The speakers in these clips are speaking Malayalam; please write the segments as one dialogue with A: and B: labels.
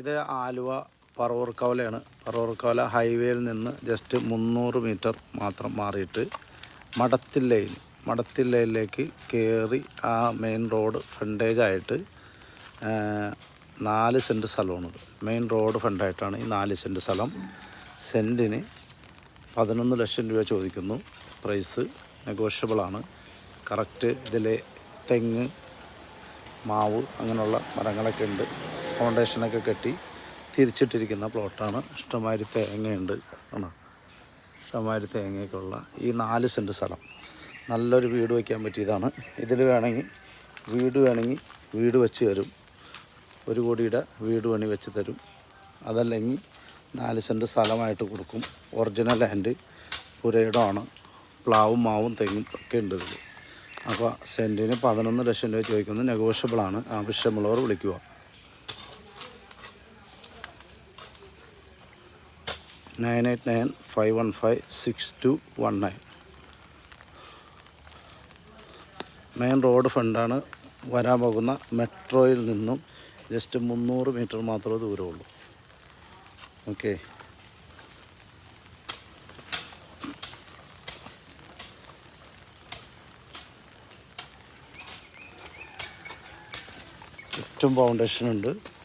A: ഇത് ആലുവ പറവൂർക്കവലയാണ്. പറവൂർക്കവല ഹൈവേയിൽ നിന്ന് ജസ്റ്റ് മുന്നൂറ് മീറ്റർ മാത്രം മാറിയിട്ട് മടത്തിൽ ലൈൻ മടത്തിൽ ലൈനിലേക്ക് കയറി ആ മെയിൻ റോഡ് ഫ്രണ്ടേജായിട്ട് നാല് സെന്റ് സ്ഥലമാണിത്. മെയിൻ റോഡ് ഫ്രണ്ടായിട്ടാണ് ഈ നാല് സെന്റ് സ്ഥലം. സെന്റിന് പതിനൊന്ന് ലക്ഷം രൂപ ചോദിക്കുന്നു. പ്രൈസ് നെഗോഷ്യബിളാണ് കറക്റ്റ് ഇതിലെ തെങ്ങ് മാവ് അങ്ങനെയുള്ള മരങ്ങളൊക്കെ ഉണ്ട്. ഫൗണ്ടേഷനൊക്കെ കെട്ടി തിരിച്ചിട്ടിരിക്കുന്ന പ്ലോട്ടാണ് ഇഷ്ടമാതിരി തേങ്ങയുണ്ട് ആണോ? ഇഷ്ടമാതിരി തേങ്ങയൊക്കെ ഉള്ള ഈ നാല് സെന്റ് സ്ഥലം. നല്ലൊരു വീട് വയ്ക്കാൻ പറ്റിയതാണ്. ഇതിൽ വേണമെങ്കിൽ വീട് വേണമെങ്കിൽ വീട് വെച്ച് തരും. ഒരു കോടിയുടെ വീട് പണി വെച്ച് തരും. അതല്ലെങ്കിൽ നാല് സെന്റ് സ്ഥലമായിട്ട് കൊടുക്കും. ഒറിജിനൽ ലാൻഡ് പുരയിടമാണ്. പ്ലാവും മാവും തെങ്ങും ഒക്കെ ഉണ്ട് അപ്പോൾ സെന്റിന് പതിനൊന്ന് ലക്ഷം രൂപ ചോദിക്കുന്നത് നെഗോഷ്യബിളാണ് ആവശ്യമുള്ളവർ വിളിക്കുക. Nine eight nine five one five six two one nine. Main road ഫ്രണ്ടാണ് വരാൻ പോകുന്ന മെട്രോയിൽ നിന്നും ജസ്റ്റ് മുന്നൂറ് മീറ്റർ മാത്രമേ ദൂരമുള്ളൂ. ഓക്കെ. ചുറ്റും ഫൗണ്ടേഷൻ ഉണ്ട്.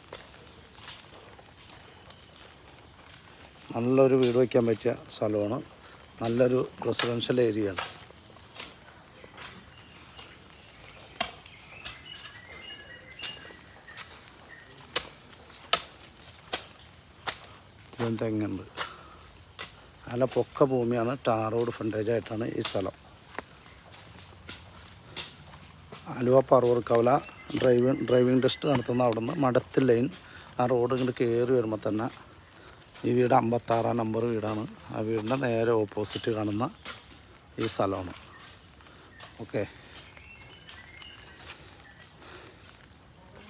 A: നല്ലൊരു വീട് വയ്ക്കാൻ പറ്റിയ സ്ഥലമാണ്. നല്ലൊരു റെസിഡൻഷ്യൽ ഏരിയയാണ്. ഇതും തെങ്ങുണ്ട് നല്ല പൊക്ക ഭൂമിയാണ്. ടാർ റോഡ് ഫ്രണ്ടേജ് ആയിട്ടാണ് ഈ സ്ഥലം. ആലുവ പറവൂർക്കവല ഡ്രൈവിംഗ് ഡ്രൈവിംഗ് ടെസ്റ്റ് നടത്തുന്ന അവിടെ നിന്ന് മടത്തിൽ ലൈൻ ആ റോഡ് ഇങ്ങോട്ട് കയറി വരുമ്പോൾ തന്നെ ഈ വീട് അമ്പത്താറാം നമ്പർ വീടാണ്. ആ വീടിന്റെ നേരെ ഓപ്പോസിറ്റ് കാണുന്ന ഈ സ്ഥലമാണ്. ഓക്കെ.